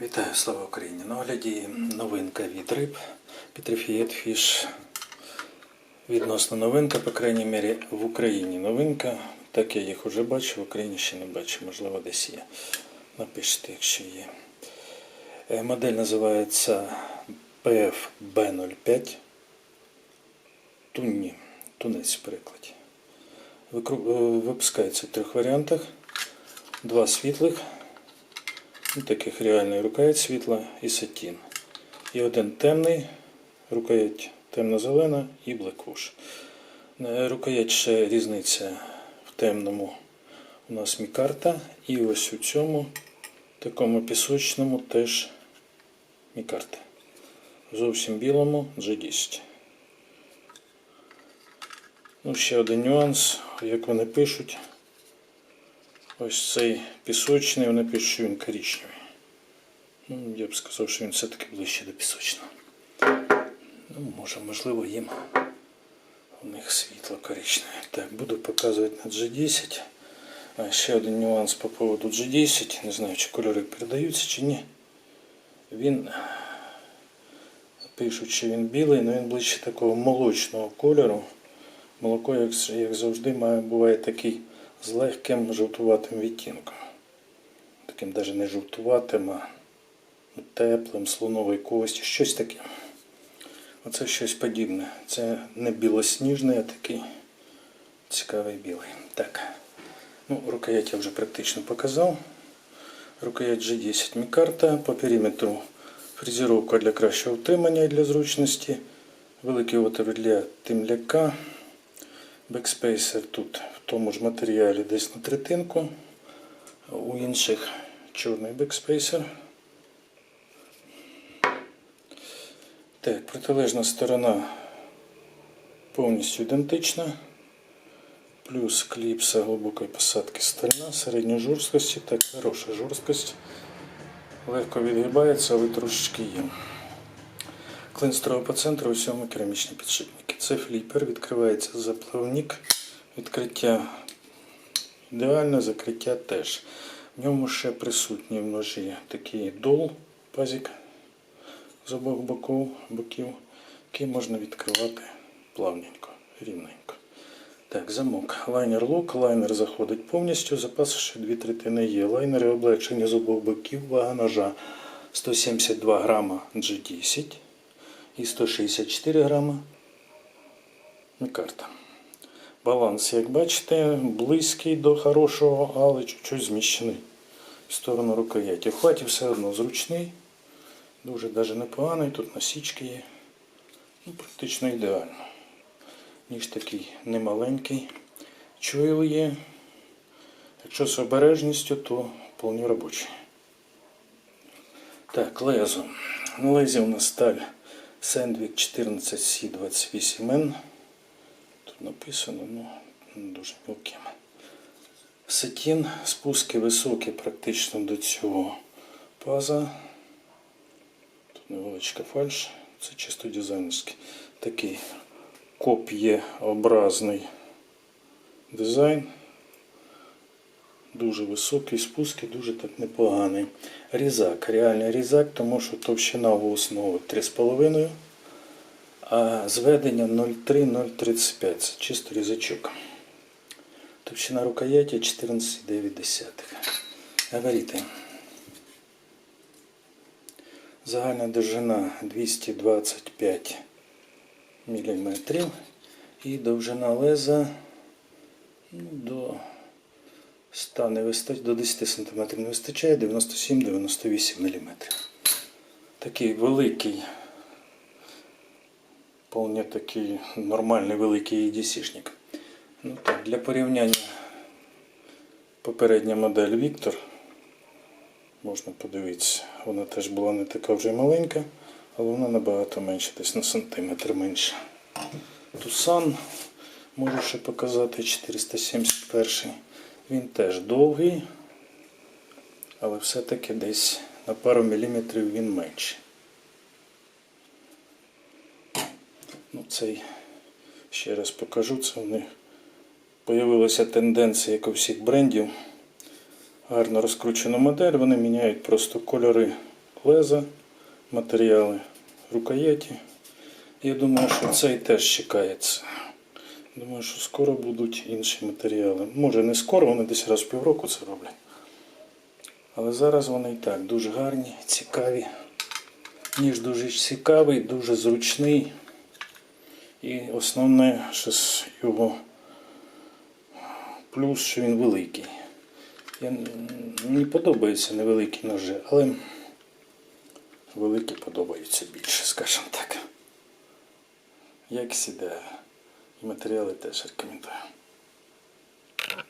Вітаю, слава Україні! На огляді новинка від риб Petrified Fish. Відносно новинка, по крайній мірі, в Україні новинка. Так я їх вже бачу, в Україні ще не бачу, можливо, десь є. Напишіть, якщо є. Е, Модель називається PFB05. Тунні. Тунець в перекладі. Е, Випускається в трьох варіантах. Два світлих. Ну, таких реальний рукоять світла і сатін. І один темний, рукоять темно-зелена і блекуш. Рукоять ще різниця в темному у нас мікарта. І ось у цьому такому пісочному теж мікарта. Зовсім білому G10. Ну, ще один нюанс, як вони пишуть. Ось цей пісочний, вони пишуть, що він коричневий. Ну, я б сказав, що він все-таки ближче до пісочного. Ну, може, можливо, їм у них світло коричневе. Так, буду показувати на G10. А ще один нюанс по поводу G10. Не знаю, чи кольори передаються, чи ні. Він пишуть, що він білий, але він ближче такого молочного кольору. Молоко, як, завжди, має, буває такий з легким жовтуватим відтінком. Таким навіть не жовтуватим, а теплим, слонової кості, щось таке. Оце щось подібне. Це не білосніжний, а такий цікавий білий. Так. Ну, рукоять я вже практично показав. Рукоять G10 мікарта. По периметру фрезеровка для кращого утримання і для зручності. Великий отвір для темляка. Бекспейсер тут в тому ж матеріалі десь на третинку. У інших чорний бекспейсер. Так, протилежна сторона повністю ідентична. Плюс кліпса глибокої посадки стальна, середньої жорсткості, так, хороша жорсткость. Легко відгибається, але трошечки є. Клин строго по центру усьому керамічні підшипники. Це фліпер, відкривається заплавник. Відкриття ідеальне, закриття теж. В ньому ще присутні в ножі такий дол, пазик з обох боків, боків, який можна відкривати плавненько, рівненько. Так, замок. Лайнер лук, лайнер заходить повністю, запас ще дві третини є. Лайнери облегчені з обох боків, вага ножа 172 грама G10 і 164 грама мікарта. Баланс, як бачите, близький до хорошого, але чуть-чуть зміщений в сторону рукояті. Хваті все одно зручний, дуже навіть непоганий, тут насічки є. Ну, практично ідеально. Ніж такий немаленький. Чуйл є. Якщо з обережністю, то вполне робочий. Так, лезо. На лезі у нас сталь Sandvik 14C28N. Тут написано, ну, дуже мілким. Сатін, спуски високі практично до цього паза. Тут невеличка фальш. Це чисто дизайнерський. Такий коп'єобразний дизайн. Дуже високий спуски, дуже так непоганий. Різак, реальний різак, тому що товщина в основу 3,5, а зведення 0,3-0,35. Це чисто різачок. Товщина рукояті 14,9. Габаріти. Загальна довжина 225 мм і довжина леза до 100 не вистачає, до 10 см не вистачає 97-98 мм. Такий великий, вполне такий нормальний великий EDC-шник. Ну, для порівняння попередня модель Віктор. Можна подивитися, вона теж була не така вже маленька, але вона набагато менша, десь на сантиметр менша. Тусан можу ще показати 471. Він теж довгий, але все-таки десь на пару міліметрів він менший. Ну, цей ще раз покажу, це в них появилася тенденція, як у всіх брендів. Гарно розкручена модель, вони міняють просто кольори леза, матеріали рукояті. Я думаю, що цей теж чекається. Думаю, що скоро будуть інші матеріали. Може не скоро, вони десь раз в півроку це роблять. Але зараз вони і так дуже гарні, цікаві. Ніж дуже цікавий, дуже зручний. І основне, що з його плюс, що він великий. Я, мені подобаються невеликі ножі, але великі подобаються більше, скажімо так. Як сідає. І матеріали теж рекомендую.